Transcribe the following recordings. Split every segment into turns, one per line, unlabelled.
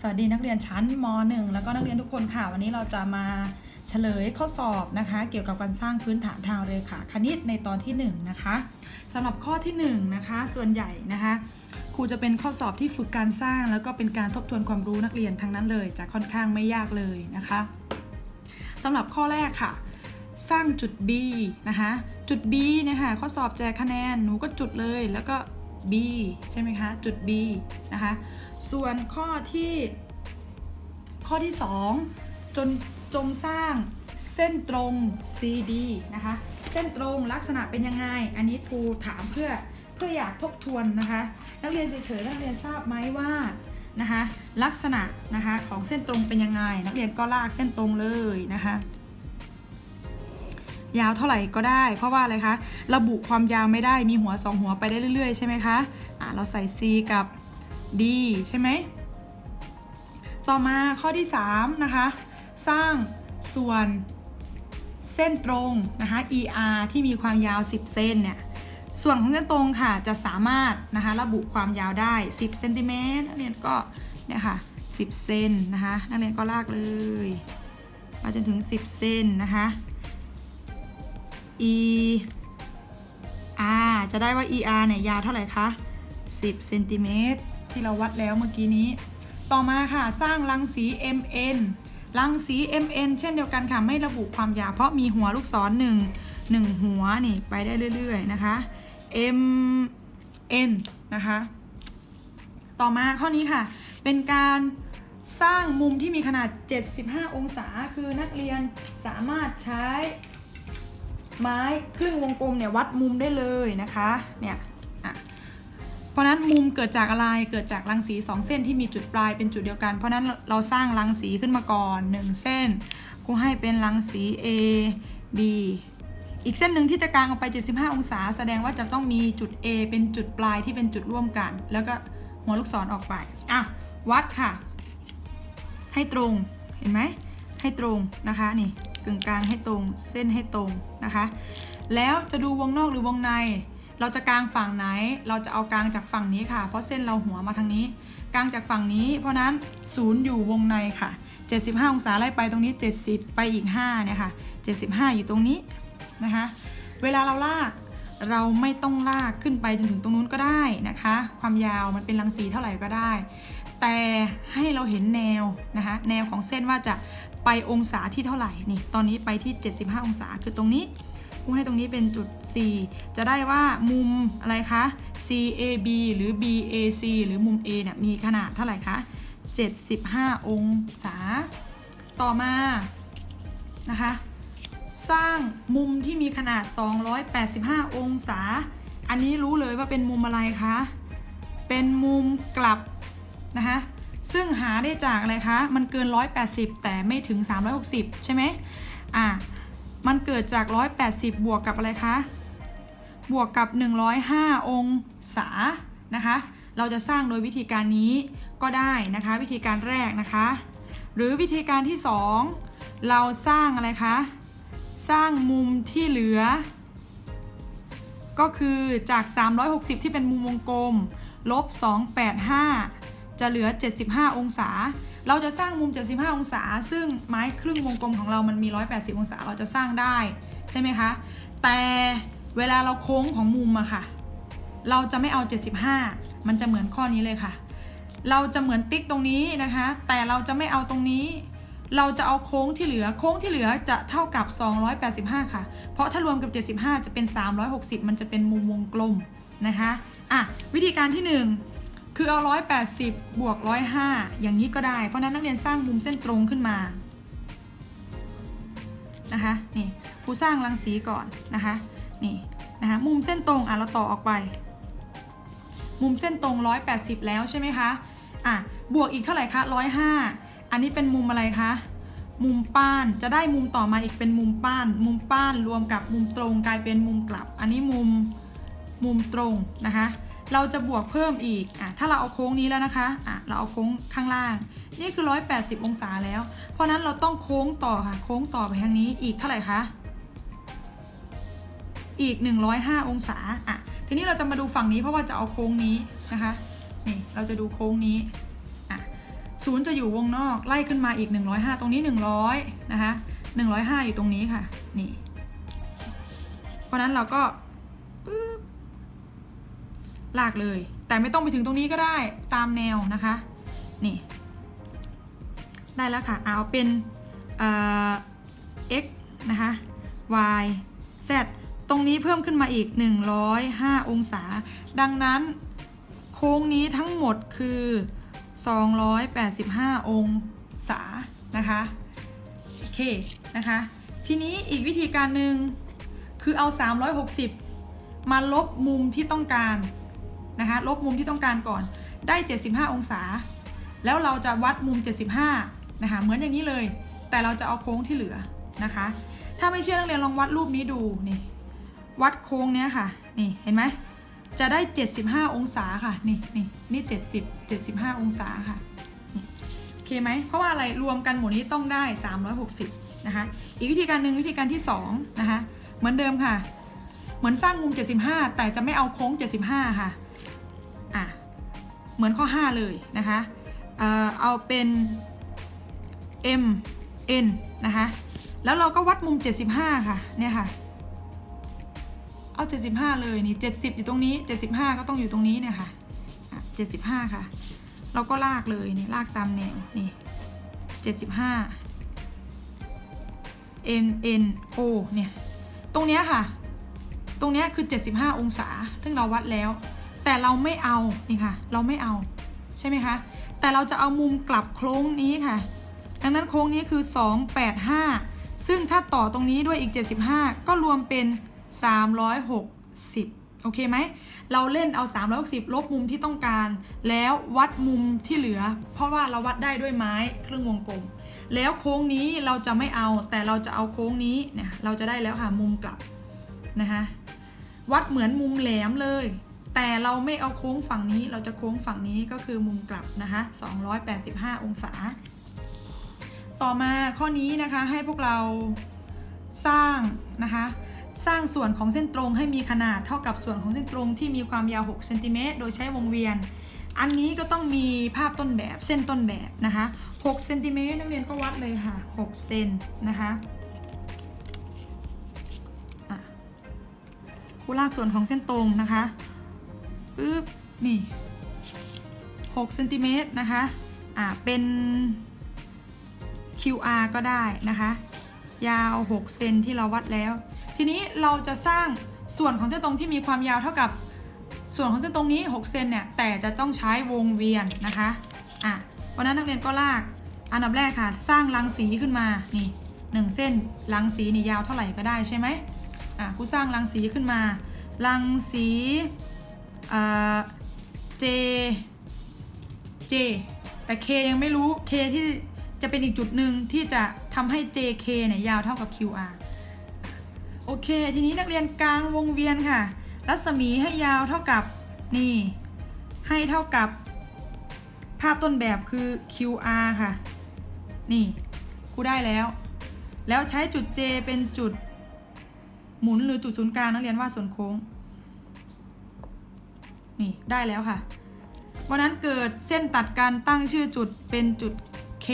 สวัสดีนักเรียนชั้นม .1 แล้วก็นักเรียนทุกคนค่ะ วันนี้เราจะมาเฉลยข้อสอบนะคะ เกี่ยวกับการสร้างพื้นฐานทางเรขาคณิตในตอนที่ 1 นะคะสำหรับข้อที่1นะคะส่วนใหญ่นะคะครูจะเป็นข้อสอบที่ฝึกการสร้าง แล้วก็เป็นการทบทวนความรู้นักเรียนทั้งนั้นเลยจะค่อนข้างไม่ยากเลยนะคะสำหรับข้อแรกค่ะ สร้างจุด B นะคะจุด B เนะคะข้อสอบแจกคะแนนหนูก็จุดเลยแล้วก็ B ใช่ไหมคะจุด B นะคะ ส่วนข้อที่ ข้อที่ 2 จนจงสร้างเส้นตรง CD นะคะ เส้นตรงลักษณะเป็นยังไง อันนี้ครูถามเพื่อเพื่ออยากทบทวนนะคะ นักเรียนเฉยๆนักเรียนทราบไหมว่านะคะลักษณะนะคะของเส้นตรงเป็นยังไง นักเรียนก็ลากเส้นตรงเลยนะคะยาวเท่าไหร่ก็ได้ เพราะว่าอะไรคะ ระบุความยาวไม่ได้มีหัวสองหัวไปได้เรื่อยๆ ใช่ไหมคะอะเราใส่ C กับ D ใช่ไหม ต่อมาข้อที่ 3 นะคะ สร้างส่วนเส้นตรงนะคะ ER ที่มีความยาว 10เซนเนี่ย ส่วนของเส้นตรงค่ะจะสามารถนะคะระบุความยาวได้ 10เซนติเมตรนักเรียนก็เนี่ยค่ะ 10 เซนนะคะ นักเรียนก็ลากเลยมาจนถึง 10เซนนะคะ E R จะได้ว่า ER เนี่ยยาวเท่าไหร่คะ 10เซนติเมตร ที่เราวัดแล้วเมื่อกี้นี้ ต่อมาค่ะสร้างรังสี MN รังสี MN เช่นเดียวกันค่ะ ไม่ระบุความยาวเพราะมีหัวลูกศรหนึ่งหนึ่งหัวนี่ไปได้เรื่อยๆนะคะ MN นะคะ ต่อมาข้อนี้ค่ะ เป็นการสร้างมุมที่มีขนาด 75 องศา คือนักเรียนสามารถใช้ไม้ครึ่งวงกลมเนี่ยวัดมุมได้เลยนะคะ เนี่ย เพราะนั้นมุมเกิดจากอะไรเกิดจากรังสี 2 เส้นที่มีจุดปลายเป็นจุดเดียวกัน เพราะฉะนั้นเราสร้างรังสีขึ้นมาก่อน 1 เส้นกูให้เป็นรังสี A B อีกเส้นหนึ่งที่จะกางออกไป 75 องศา แสดงว่าจะต้องมีจุด A เป็นจุดปลายที่เป็นจุดร่วมกัน แล้วก็หัวลูกศรออกไป อะ วัดค่ะ ให้ตรง เห็นไหม ให้ตรงนะคะ นี่กึ่งกลางให้ตรง เส้นให้ตรงนะคะ แล้วจะดูวงนอกหรือวงใน เราจะกางฝั่งไหน เราจะเอากางจากฝั่งนี้ค่ะ เพราะเส้นเราหัวมาทางนี้ กางจากฝั่งนี้ เพราะนั้นศูนย์อยู่วงในค่ะ 75 องศาไล่ไปตรงนี้ 70 ไปอีก5เนี่ยค่ะ 75 อยู่ตรงนี้นะคะ เวลาเราลากเราไม่ต้องลากขึ้นไปจนถึงตรงนู้นก็ได้นะคะ ความยาวมันเป็นรังสีเท่าไหร่ก็ได้ แต่ให้เราเห็นแนวนะคะ แนวของเส้นว่าจะไปองศาที่เท่าไหร่ นี่ ตอนนี้ไปที่ 75 องศาคือตรงนี้ กูให้ตรงนี้เป็นจุด C จะได้ว่ามุมอะไรคะ CAB หรือ BAC หรือมุม A เนี่ยมีขนาดเท่าไหร่คะ 75 องศา ต่อมานะคะ สร้างมุมที่มีขนาด 285 องศา อันนี้รู้เลยว่าเป็นมุมอะไรคะ เป็นมุมกลับนะคะซึ่งหาได้จากอะไรคะ มันเกิน 180 แต่ไม่ถึง 360 ใช่ไหมอะ มันเกิดจาก 180 บวกกับอะไรคะ บวกกับ 105 องศานะคะ เราจะสร้างโดยวิธีการนี้ก็ได้นะคะ วิธีการแรกนะคะ หรือวิธีการที่ 2 เราสร้างอะไรคะ สร้างมุมที่เหลือ ก็คือจาก 360 ที่เป็นมุมวงกลมลบ285 จะเหลือ 75 องศา เราจะสร้างมุม 75 องศา ซึ่งไม้ครึ่งวงกลมของเรามันมี 180 องศา เราจะสร้างได้ใช่ไหมคะ แต่เวลาเราโค้งของมุมอะค่ะ เราจะไม่เอา 75 มันจะเหมือนข้อนี้เลยค่ะ เราจะเหมือนติ๊กตรงนี้นะคะ แต่เราจะไม่เอาตรงนี้ เราจะเอาโค้งที่เหลือ โค้งที่เหลือจะเท่ากับ 285 ค่ะ เพราะถ้ารวมกับ 75 จะเป็น 360 มันจะเป็นมุมวงกลมนะคะ อะ วิธีการที่ 1 คือเอา 180 บวก 105 อย่างนี้ก็ได้ เพราะนั้นนักเรียนสร้างมุมเส้นตรงขึ้นมา นะคะ นี่ผู้สร้างรังสีก่อนนะคะ นี่นะคะ มุมเส้นตรง อะ เราต่อออกไป มุมเส้นตรง 180 แล้วใช่ไหมคะ อะ บวกอีกเท่าไหร่คะ 105 อันนี้เป็นมุมอะไรคะ มุมป้าน จะได้มุมต่อมาอีกเป็นมุมป้าน มุมป้านรวมกับมุมตรงกลายเป็นมุมกลับ อันนี้มุม มุมตรงนะคะ เราจะบวกเพิ่มอีกอะถ้าเราเอาโค้งนี้แล้วนะคะอะเราเอาโค้งข้างล่าง นี่คือ 180 องศาแล้ว เพราะนั้นเราต้องโค้งต่อค่ะ โค้งต่อไปทางนี้อีกเท่าไหร่คะ อีก 105 องศาอะทีนี้เราจะมาดูฝั่งนี้เพราะว่าจะเอาโค้งนี้นะคะนี่เราจะดูโค้งนี้อะศูนย์จะอยู่วงนอกไล่ขึ้นมาอีก 105 ตรงนี้ 100 นะคะ 105 อยู่ตรงนี้ค่ะ นี่ เพราะนั้นเราก็ปึ๊บ ลากเลย แต่ไม่ต้องไปถึงตรงนี้ก็ได้ตามแนวนะคะ นี่ ได้แล้วค่ะ เอาเป็นเอ่อ x นะคะ y z ตรงนี้เพิ่มขึ้นมาอีก 105 องศา ดังนั้นโค้งนี้ทั้งหมดคือ 285 องศานะคะโอเคนะคะ ทีนี้อีกวิธีการหนึ่งคือเอา 360 มาลบมุมที่ต้องการ นะคะลบมุมที่ต้องการก่อนได้ 75 องศา แล้วเราจะวัดมุม 75นะคะเหมือนอย่างนี้เลย แต่เราจะเอาโค้งที่เหลือนะคะ ถ้าไม่เชื่อนักเรียนลองวัดรูปนี้ดูนี่วัดโค้งเนี้ยค่ะนี่เห็นไหมจะได้ 75 องศาค่ะนี่นี่นี่ 70 75 องศาค่ะโอเคไหมเพราะว่าอะไรรวมกันหมดนี้ต้องได้ 360นะคะอีกวิธีการหนึ่งวิธีการที่2นะคะเหมือนเดิมค่ะ เหมือนสร้างมุม 75 แต่จะไม่เอาโค้ง 75 ค่ะ เหมือนข้อ 5 เลยนะคะเอ่อเอาเป็น m n นะคะแล้วเราก็วัดมุม 75 ค่ะเนี่ยค่ะ เอา 75 เลยนี่ 70 อยู่ตรงนี้ 75 ก็ต้องอยู่ตรงนี้เนี่ยค่ะอะ75 ค่ะ เราก็ลากเลยนี่ลากตามแนวนี่ 75 n n o เนี่ยตรงเนี้ยค่ะ ตรงเนี้ยคือ 75 องศาซึ่งเราวัดแล้ว แต่เราไม่เอานี่ค่ะ เราไม่เอาใช่ไหมคะ แต่เราจะเอามุมกลับโค้งนี้ค่ะ ดังนั้นโค้งนี้คือ 285 ซึ่งถ้าต่อตรงนี้ด้วยอีก 75 ก็รวมเป็น 360 โอเคไหม เราเล่นเอา 360 ลบมุมที่ต้องการ แล้ววัดมุมที่เหลือ เพราะว่าเราวัดได้ด้วยไม้ครึ่งวงกลม แล้วโค้งนี้เราจะไม่เอา แต่เราจะเอาโค้งนี้เนี่ยเราจะได้แล้วค่ะมุมกลับนะคะวัดเหมือนมุมแหลมเลย แต่เราไม่เอาโค้งฝั่งนี้เราจะโค้งฝั่งนี้ก็คือมุมกลับนะคะ 285 องศา ต่อมาข้อนี้นะคะให้พวกเราสร้างนะคะสร้างส่วนของเส้นตรงให้มีขนาดเท่ากับส่วนของเส้นตรงที่มีความยาว 6 เซนติเมตรโดยใช้วงเวียน อันนี้ก็ต้องมีภาพต้นแบบเส้นต้นแบบนะคะ6เซนติเมตรนักเรียนก็วัดเลยค่ะ 6 เซนนะคะคูลากส่วนของเส้นตรงนะคะ ปึ๊บนี่6เซนติเมตรนะคะอะเป็น QR ก็ได้นะคะ ยาว 6 เซนที่เราวัดแล้ว ทีนี้เราจะสร้างส่วนของเส้นตรงที่มีความยาวเท่ากับส่วนของเส้นตรงนี้ 6 เซนเนี่ย แต่จะต้องใช้วงเวียนนะคะอะวันนั้นนักเรียนก็ลาก อันดับแรกค่ะ สร้างรังสีขึ้นมา นี่หนึ่งเส้นรังสีนี่ยาวเท่าไหร่ก็ได้ใช่ไหมอะกูสร้างรังสีขึ้นมา รังสี เอ่อ J J แต่ K ยังไม่รู้ K ที่จะเป็นอีกจุดหนึ่งที่จะทำให้ JK เนี่ยยาวเท่ากับ QR โอเค ทีนี้นักเรียนกลางวงเวียนค่ะ รัศมีให้ยาวเท่ากับนี่ ให้เท่ากับภาพต้นแบบคือ QR ค่ะ นี่กูได้แล้ว แล้วใช้จุด J เป็นจุดหมุนหรือจุดศูนย์กลางนักเรียนว่าดส่วนโค้ง นี่ได้แล้วค่ะ วันนั้นเกิดเส้นตัดการตั้งชื่อจุดเป็นจุด K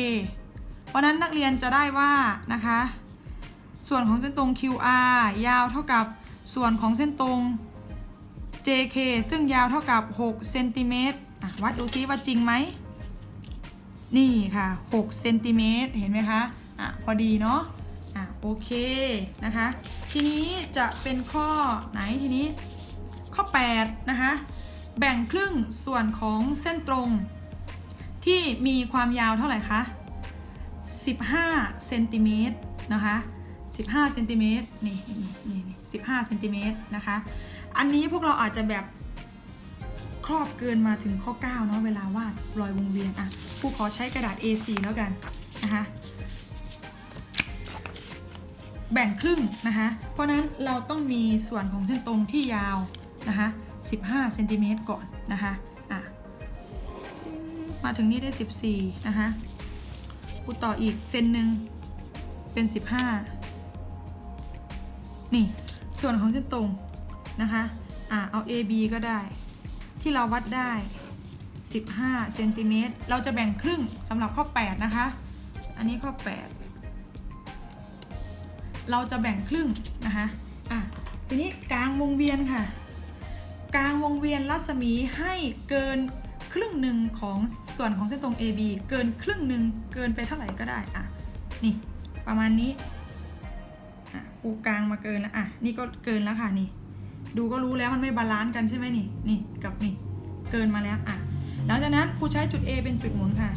เพราะนั้นนักเรียนจะได้ว่านะคะ ส่วนของเส้นตรง QR ยาวเท่ากับส่วนของเส้นตรง JK ซึ่งยาวเท่ากับ6เซนติเมตรวัดดูซิว่าจริงไหม นี่ค่ะ6เซนติเมตรเห็นไหมคะอะพอดีเนาะอะโอเคนะคะ ทีนี้จะเป็นข้อไหนทีนี้ ข้อ 8 นะคะ แบ่งครึ่งส่วนของเส้นตรง ที่มีความยาวเท่าไหร่คะ 15เซนติเมตรนะคะ15เซนติเมตรนี่นี่นี่15เซนติเมตรนะคะ อันนี้พวกเราอาจจะแบบครอบเกินมาถึงข้อ 9 เนาะเวลาวาดรอยวงเวียนอะครูขอใช้กระดาษ A4 แล้วกันนะคะแบ่งครึ่งนะคะ เพราะนั้นเราต้องมีส่วนของเส้นตรงที่ยาวนะคะ 15เซนติเมตรก่อนนะคะอะมาถึงนี่ได้ 14 นะคะกูต่ออีกเซนหนึ่งเป็น 15 นี่ส่วนของเส้นตรงนะคะอะเอา AB ก็ได้ ที่เราวัดได้ 15เซนติเมตรเราจะแบ่งครึ่งสำหรับข้อ 8 นะคะ อันนี้ข้อ 8 เราจะแบ่งครึ่งนะคะอะทีนี้กลางวงเวียนค่ะ กลางวงเวียนรัศมีให้เกินครึ่งหนึ่งของส่วนของเส้นตรง AB เกินครึ่งหนึ่งเกินไปเท่าไหร่ก็ได้อะนี่ประมาณนี้อะกูกลางมาเกินแล้วอะนี่ก็เกินแล้วค่ะนี่ ดูก็รู้แล้วมันไม่บาลานซ์กันใช่ไหมนี่นี่กับนี่เกินมาแล้วอะหลังจากนั้นครูใช้จุด A เป็นจุดหมุนค่ะ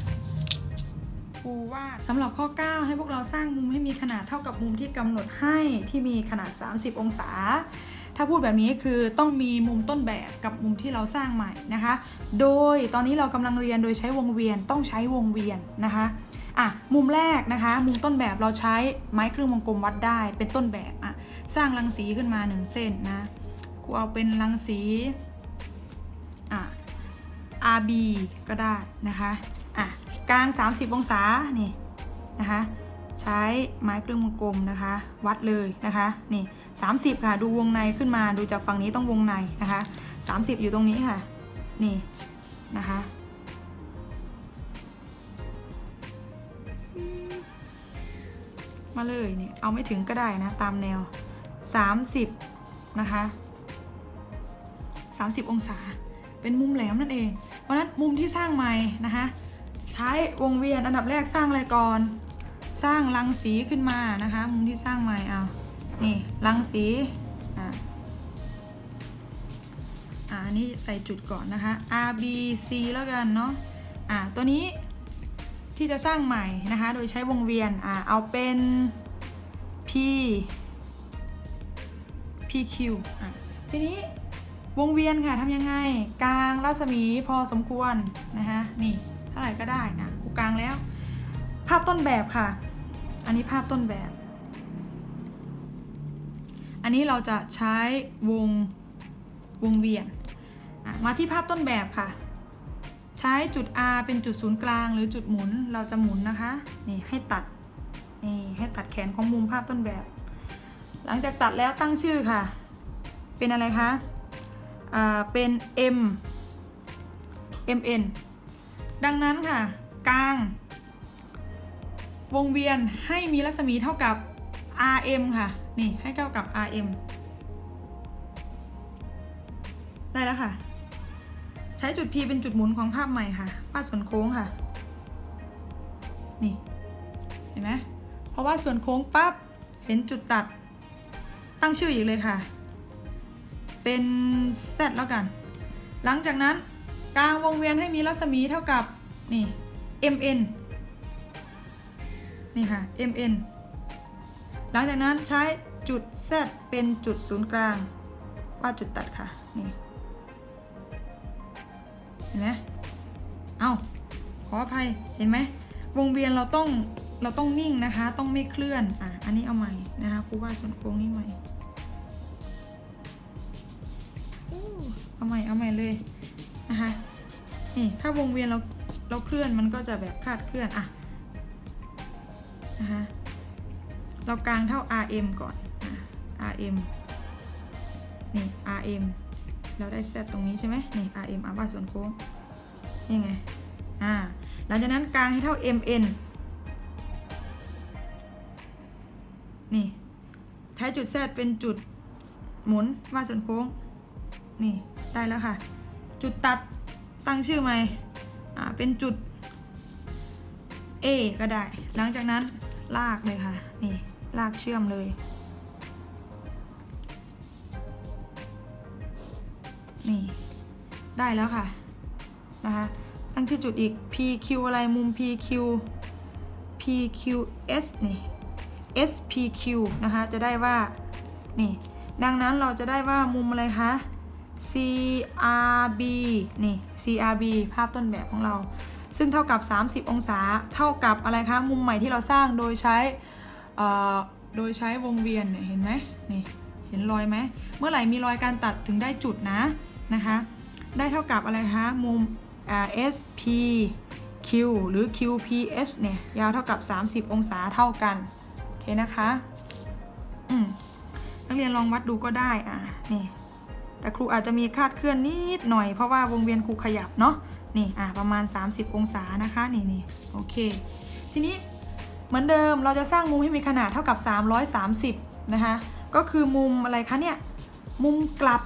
ครูว่าสำหรับข้อ 9 ให้พวกเราสร้างมุมให้มีขนาดเท่ากับมุมที่กำหนดให้ที่มีขนาด 30 องศา ถ้าพูดแบบนี้คือต้องมีมุมต้นแบบกับมุมที่เราสร้างใหม่นะคะ โดยตอนนี้เรากำลังเรียนโดยใช้วงเวียนต้องใช้วงเวียนนะคะอะมุมแรกนะคะ มุมต้นแบบเราใช้ไม้ครึ่งวงกลมวัดได้ เป็นต้นแบบอะสร้างรังสีขึ้นมา 1 เส้นนะกูเอาเป็นรังสีอะ RB ก็ได้นะคะอะกลาง 30 องศานี่นะคะ ใช้ไม้ครึ่งวงกลมนะคะ วัดเลยนะคะนี่ 30 ค่ะ ดูวงในขึ้นมาดูจากฝั่งนี้ต้องวงในนะคะ 30 อยู่ตรงนี้ค่ะ นี่นะคะมาเลยเนี่ยเอาไม่ถึงก็ได้นะ ตามแนว 30 นะคะ 30 องศา เป็นมุมแหลมนั่นเอง เพราะนั้นมุมที่สร้างใหม่นะคะ ใช้วงเวียนอันดับแรกสร้างอะไรก่อน สร้างรังสีขึ้นมานะคะ มุมที่สร้างใหม่เอา นี่รังสีอ่าอ่าอันนี้ใส่จุดก่อนนะคะ R B C แล้วกันเนาะอ่าตัวนี้ที่จะสร้างใหม่นะคะ โดยใช้วงเวียนอ่าเอาเป็น P P Q อะทีนี้วงเวียนค่ะทำยังไงกลางรัศมีพอสมควรนะคะนี่เท่าไหร่ก็ได้นะกูกลางแล้ว ภาพต้นแบบค่ะ อันนี้ภาพต้นแบบ อันนี้เราจะใช้วงวงเวียนมาที่ภาพต้นแบบค่ะ ใช้จุด R เป็นจุดศูนย์กลาง หรือจุดหมุนเราจะหมุนนะคะนี่ให้ตัดนี่ให้ตัดแขนของมุมภาพต้นแบบ หลังจากตัดแล้วตั้งชื่อค่ะ เป็นอะไรคะอ่าเป็น M MN ดังนั้นค่ะ กลาง วงเวียนให้มีรัศมีเท่ากับ RM ค่ะ นี่ให้เท่ากับ RM ได้แล้วค่ะ ใช้จุด P เป็นจุดหมุนของภาพใหม่ค่ะวาดส่วนโค้งค่ะ นี่ เห็นไหมเพอวาส่วนโค้งปั๊บ เห็นจุดตัด ตั้งชื่ออีกเลยค่ะ เป็น Z แล้วกัน หลังจากนั้นกลางวงเวียนให้มีรัศมีเท่ากับ นี่ MN นี่ค่ะ MN หลังจากนั้นใช้ จุด Z เป็นจุดศูนย์กลาง ว่าจุดตัดค่ะ นี่ เห็นไหมเอาขออภัย เห็นไหม วงเวียนเราต้อง เราต้องนิ่งนะคะ ต้องไม่เคลื่อน อะ อันนี้เอาใหม่นะคะครูวาดส่วนโค้งนี่ใหม่เอาใหม่ เอาใหม่เลยนะคะ นี่ ถ้าวงเวียนเรา เราเคลื่อนมันก็จะแบบคาดเคลื่อน อะ นะคะ เรากลางเท่า RM ก่อน RM นี่ RM เราได้ Z ตรงนี้ใช่ไหมนี่ RM อาว่าส่วนโค้งนี่ไง อ่า หลังจากนั้นกลางให้เท่า MN นี่ ใช้จุด Z เป็นจุดหมุนว่าส่วนโค้ง นี่ ได้แล้วค่ะ จุดตัดตั้งชื่อใหม่ อ่า เป็นจุด A ก็ได้ หลังจากนั้นลากเลยค่ะ นี่ ลากเชื่อมเลย นี่ ได้แล้วค่ะ นะคะตั้งชื่อจุดอีก PQ อะไรมุม PQ PQS นี่ SPQ นะคะ จะได้ว่า นี่ ดังนั้นเราจะได้ว่ามุมอะไรคะ CRB นี่ CRB ภาพต้นแบบของเรา ซึ่งเท่ากับ 30 องศา เท่ากับอะไรคะ มุมใหม่ที่เราสร้างโดยใช้โดยใช้วงเวียนเนี่ยเห็นไหมนี่ เห็นรอยไหม เมื่อไหร่มีรอยการตัดถึงได้จุดนะ นะคะ ได้เท่ากับอะไรคะ มุม SPQ หรือ QPS เนี่ย ยาวเท่ากับ 30 องศาเท่ากัน โอเคนะคะอืมนักเรียนลองวัดดูก็ได้ อะ นี่ แต่ครูอาจจะมีคลาดเคลื่อนนิดหน่อย เพราะว่าวงเวียนครูขยับเนาะ นี่ อะ ประมาณ 30 องศานะคะ นี่นี่โอเค ทีนี้เหมือนเดิมเราจะสร้างมุมให้มีขนาดเท่ากับ 330 นะคะ ก็คือมุมอะไรคะเนี่ย มุมกลับ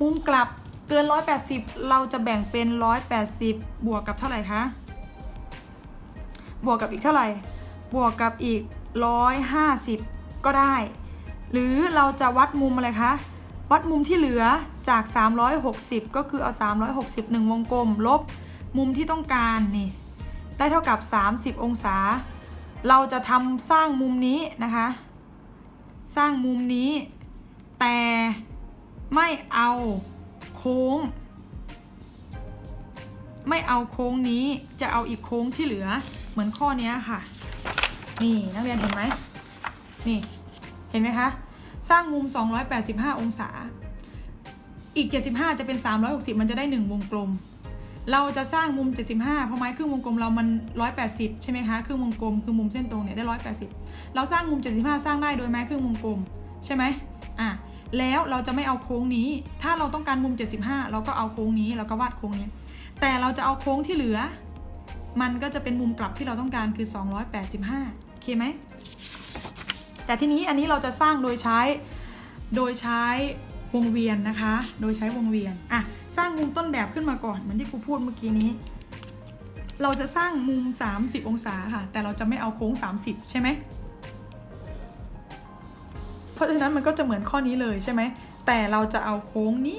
มุมกลับ เกิน 180 เราจะแบ่งเป็น 180 บวกกับเท่าไหร่คะ บวกกับอีกเท่าไหร่ บวกกับอีก 150 ก็ได้ หรือเราจะวัดมุมอะไรคะ วัดมุมที่เหลือจาก 360 ก็คือเอา 360 1วงกลม ลบมุมที่ต้องการนี่ ได้เท่ากับ 30 องศา เราจะทำสร้างมุมนี้นะคะ สร้างมุมนี้ แต่ไม่เอา โค้ง ไม่เอาโค้งนี้จะเอาอีกโค้งที่เหลือเหมือนข้อนี้ค่ะ นี่นักเรียนเห็นไหมนี่เห็นไหมคะสร้างมุม 285 องศา อีก 75 จะเป็น 360 มันจะได้ 1 วงกลม เราจะสร้างมุม 75 เพราะไม้ครึ่งวงกลมเรามัน 180 ใช่ไหมคะครึ่งวงกลมคือมุมเส้นตรงเนี่ยได้ 180 เราสร้างมุม 75 สร้างได้โดยไม้ครึ่งวงกลม ใช่ไหมอะ แล้วเราจะไม่เอาโค้งนี้ ถ้าเราต้องการมุม 75 เราก็เอาโค้งนี้เราก็วาดโค้งนี้ แต่เราจะเอาโค้งที่เหลือ มันก็จะเป็นมุมกลับที่เราต้องการคือ 285โอเคไหม แต่ทีนี้อันนี้เราจะสร้างโดยใช้โดยใช้วงเวียนนะคะ โดยใช้วงเวียนอะสร้างมุมต้นแบบขึ้นมาก่อนเหมือนที่ครูพูดเมื่อกี้นี้ เราจะสร้างมุม 30 องศาค่ะ แต่เราจะไม่เอาโค้ง 30 ใช่ไหม ราะฉะนั้นมันก็จะเหมือนข้อนี้เลยใช่ไหม แต่เราจะเอาโค้งนี้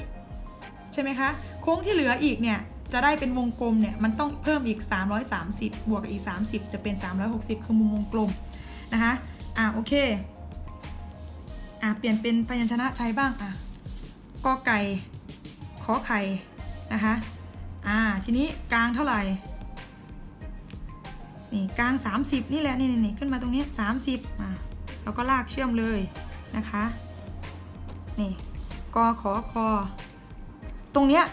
ใช่ไหมคะ โค้งที่เหลืออีกเนี่ย จะได้เป็นวงกลมเนี่ย มันต้องเพิ่มอีก 330 บวกกับอีก 30 จะเป็น 360 คือมุมวงกลมนะคะ อะโอเค อะเปลี่ยนเป็นพยัญชนะใช้บ้าง อะกอไก่ขอไข่นะคะ อ่า ทีนี้กลางเท่าไหร่ นี่กลาง 30 นี่แหละ นี่นี่ขึ้นมาตรงนี้ 30 อะเราก็ลากเชื่อมเลย นะคะนี่กอขอคอตรงเนี้ย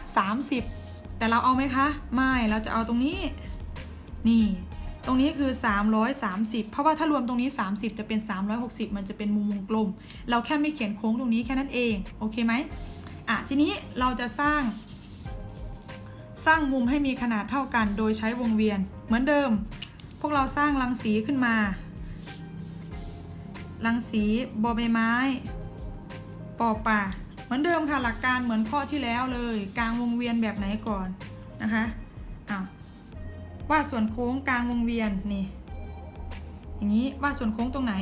30แต่เราเอาไหมคะ ไม่เราจะเอาตรงนี้นี่ตรงนี้คือ 330 เพราะว่าถ้ารวมตรงนี้ 30 จะเป็น 360 มันจะเป็นมุมวงกลม เราแค่ไม่เขียนโค้งตรงนี้แค่นั้นเอง โอเคไหมอะทีนี้เราจะสร้าง สร้างมุมให้มีขนาดเท่ากัน โดยใช้วงเวียนเหมือนเดิม พวกเราสร้างรังสีขึ้นมา รังสีบอใบไม้ปอป่า เหมือนเดิมค่ะหลักการเหมือนข้อที่แล้วเลยกลางวงเวียนแบบไหนก่อนนะคะอ้าววาดส่วนโค้งกลางวงเวียนนี่อย่างนี้วาดส่วนโค้งตรงไหน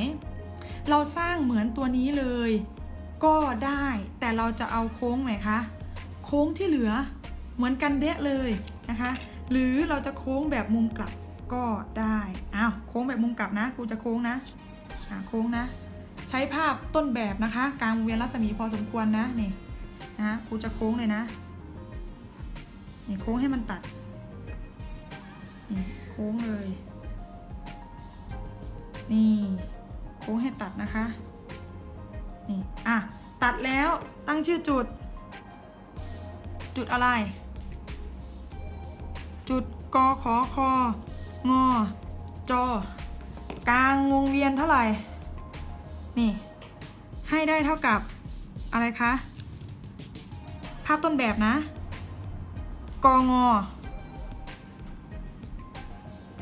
เราสร้างเหมือนตัวนี้เลย ก็ได้แต่เราจะเอาโค้งไหนคะโค้งที่เหลือเหมือนกันเดะเลยนะคะ หรือเราจะโค้งแบบมุมกลับก็ได้อ้าวโค้งแบบมุมกลับนะกูจะโค้งนะ โค้งนะ ใช้ภาพต้นแบบนะคะกลางวงเวียนรัศมีพอสมควรนะนี่นะกูจะโค้งเลยนะนี่โค้งให้มันตัดนี่โค้งเลย นี่โค้งให้ตัดนะคะนี่อะตัดแล้วตั้งชื่อจุด จุดอะไร จุดกอขอคองอจอ กลางวงเวียนเท่าไหร่ นี่ ให้ได้เท่ากับอะไรคะ ภาพต้นแบบนะกองอ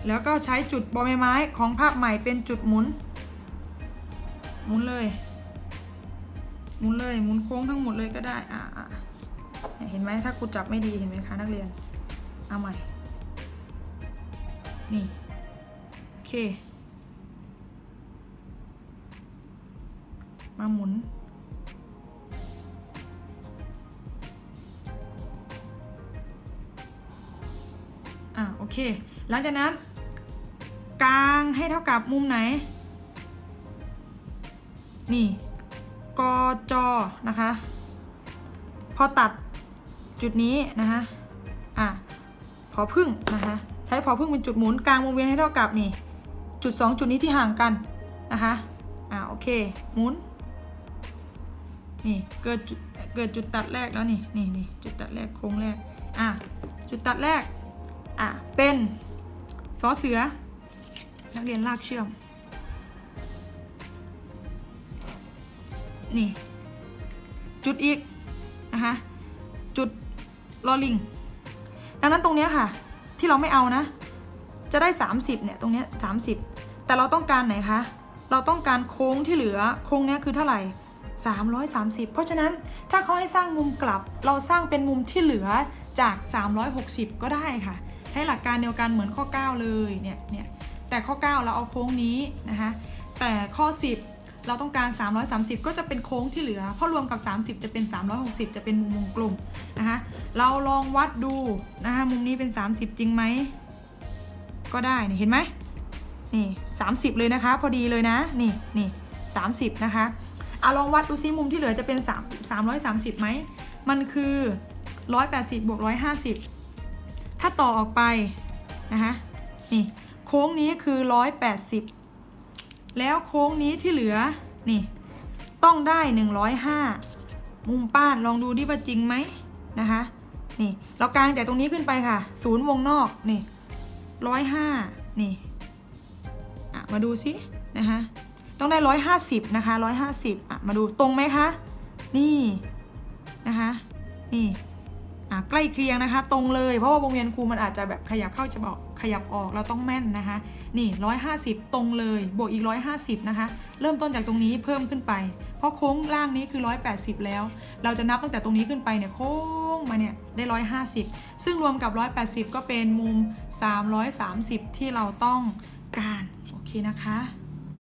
แล้วก็ใช้จุดบอใบไม้ของภาพใหม่เป็นจุดหมุน หมุนเลย หมุนเลย หมุนโค้งทั้งหมดเลยก็ได้ อ่าอ่าเนี่ยเห็นไหมถ้ากูจับไม่ดีเห็นไหมคะนักเรียน เอาใหม่ นี่ โอเค มาหมุน อ่าโอเค หลังจากนั้น กลางให้เท่ากับมุมไหน นี่กจนะคะ พอตัดจุดนี้นะคะอะพอพึ่งนะคะ ใช้พอพึ่งเป็นจุดหมุนกลางวงเวียนให้เท่ากับนี่ จุด 2 จุดนี้ที่ห่างกันนะคะ อ่าโอเค หมุน นี่เกิดจุดเกิดจุดตัดแรกแล้วนี่นี่นี่จุดตัดแรกโค้งแรกอะจุดตัดแรกอะเป็นสอเสือ นักเรียนลากเชื่อม นี่ จุดอีกนะคะจุดลอลิงดังนั้นตรงเนี้ยค่ะ ที่เราไม่เอานะ จะได้ 30เนี่ยตรงเนี้ย30 แต่เราต้องการไหนคะเราต้องการโค้งที่เหลือโค้งเนี้ยคือเท่าไหร่ 330 เพราะฉะนั้นถ้าเขาให้สร้างมุมกลับ เราสร้างเป็นมุมที่เหลือจาก 360 ก็ได้ค่ะ ใช้หลักการเดียวกันเหมือนข้อ 9 เลยเนี่ยเนี่ยแต่ข้อ 9 เราเอาโค้งนี้นะคะแต่ข้อ 10 เราต้องการ 330 ก็จะเป็นโค้งที่เหลือ เพราะรวมกับ 30 จะเป็น 360 จะเป็นมุมวงกลมนะคะเราลองวัดดูนะคะมุมนี้เป็น 30 จริงไหมก็ได้นี่เห็นไหมนี่ 30 เลยนะคะ พอดีเลยนะ นี่นี่30 นะคะ เอาลองวัดดูซิมุมที่เหลือจะเป็น 3 330ไหม มันคือ 180บวก150 ถ้าต่อออกไปนะคะนี่โค้งนี้คือ 180 แล้วโค้งนี้ที่เหลือนี่ต้องได้ 105 มุมป้านลองดูดิว่าจริงไหมนะคะนี่เรากางแต่ตรงนี้ขึ้นไปค่ะศูนย์วงนอกนี่ร้อยห้านี่มาดูสินะคะ ต้องได้ร้อยห้าสิบนะคะร้อยห้าสิบอะมาดูตรงไหมคะ นี่นะคะนี่อะใกล้เคียงนะคะ ตรงเลยเพราะว่าวงเวียนครูมันอาจจะแบบขยับเข้าจะบอกขยับออกเราต้องแม่นนะคะ นี่ร้อยห้าสิบตรงเลย บวกอีกร้อยห้าสิบนะคะ เริ่มต้นจากตรงนี้เพิ่มขึ้นไป เพราะโค้งล่างนี้คือร้อยแปดสิบแล้ว เราจะนับตั้งแต่ตรงนี้ขึ้นไปเนี่ยโค้งมาเนี่ยได้ร้อยห้าสิบซึ่งรวมกับร้อยแปดสิบก็เป็นมุมสามร้อยสามสิบที่เราต้องการโอเคนะคะ